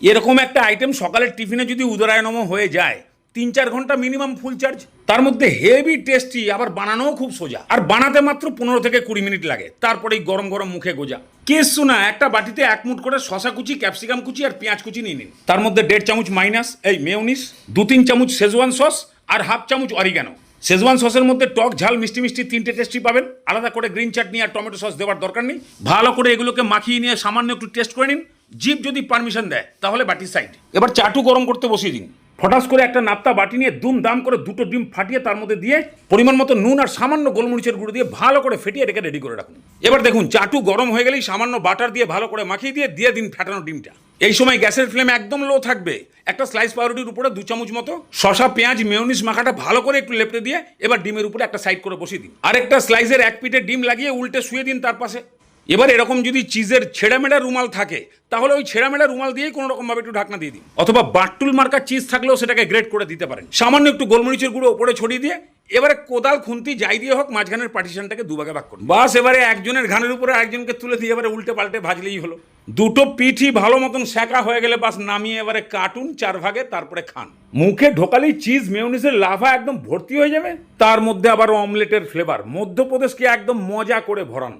এরকম একটা আইটেম সকালের টিফিনে যদি উদরায়নম হয়ে যায় তিন চার ঘণ্টা মিনিমাম ফুল চার্জ তার মধ্যে হেভি টেস্টি আবার বানানোও খুব সোজা। আর বানাতে মাত্র পনেরো থেকে কুড়ি মিনিট লাগে তারপরেই গরম গরম মুখে গোজা। কেস শোনা, একটা বাটিতে এক মুঠ করে শশা কুচি, ক্যাপসিকাম কুচি আর পেঁয়াজ কুচি নিয়ে নিন। তার মধ্যে দেড় চামচ মাইনাস, এই মেয়নিস, দু তিন চামচ শেজওয়ান সস আর হাফ চামচ অরিগানো শেজওয়ান সসের মধ্যে টক ঝাল, মিষ্টি মিষ্টি তিনটে টেস্টি পাবেন। আলাদা করে গ্রিন চাটনি আর টমেটো সস দেওয়ার দরকার নেই। ভালো করে এগুলোকে মাখিয়ে নিয়ে সামান্য একটু টেস্ট করে নিন। জিপ যদি পারমিশন দেয় তাহলে বাটির সাইড এবার চাটু গরম করতে বসিয়ে দিন। ফটাস করে একটা নাপ্তা বাটি নিয়ে দুম দাম করে দুটো ডিম ফাটিয়ে তার মধ্যে দিয়ে পরিমাণ মতো নুন আর সামান্য গোলমরিচের গুঁড়ো দিয়ে ভালো করে ফেটিয়ে এটাকে রেডি করে রাখুন। এবার দেখুন চাটু গরম হয়ে গেলেই সামান্য বাটার দিয়ে ভালো করে মাখিয়ে দিয়ে দিয়ে দিন ফেটানো ডিমটা। এই সময় গ্যাসের ফ্লেম একদম লো থাকবে। একটা স্লাইস পাউরুটির উপরে দু চামচ মতো শশা পেঁয়াজ মেয়নিস মাখাটা ভালো করে একটু লেপটে দিয়ে এবার ডিমের উপরে একটা সাইড করে বসিয়ে দিন। আরেকটা স্লাইসের এক পিঠে ডিম লাগিয়ে উল্টে শুয়ে দিন তার পাশে। এবার এরকম যদি চিজের ছেঁড়ামেড়া রুমাল থাকে, তাহলে ওই ছেঁড়ামেড়া রুমাল দিয়েই কোনো রকম ভাবে একটু ঢাকনা দিয়ে দিন। অথবা বাট্টুল মার্কার চিজ থাকলেও সেটাকে গ্রেট করে দিতে পারেন। সামান্য একটু গোলমরিচের গুঁড়ো ওপরে ছড়িয়ে দিয়ে, এবারে কোদাল, খুন্তি, যাই দিয়ে হোক, মাঝখানের পার্টিশনটাকে দুভাগে ভাগ করুন। বাস, এবারে একজনের ঘানের উপরে একজনকে তুলে দিয়ে এবারে উল্টে পাল্টে ভাজলেই হলো। দুটো পিঠি ভালো মতন সেকা হয়ে গেলে বাস নামিয়ে এবারে কাটুন চার ভাগে, তারপরে খান। মুখে ঢোকালেই চিজ মেয়নিসের লাভা একদম ভর্তি হয়ে যাবে। তার মধ্যে আবার অমলেটের ফ্লেভার মধ্যপ্রদেশকে একদম মজা করে ভরান।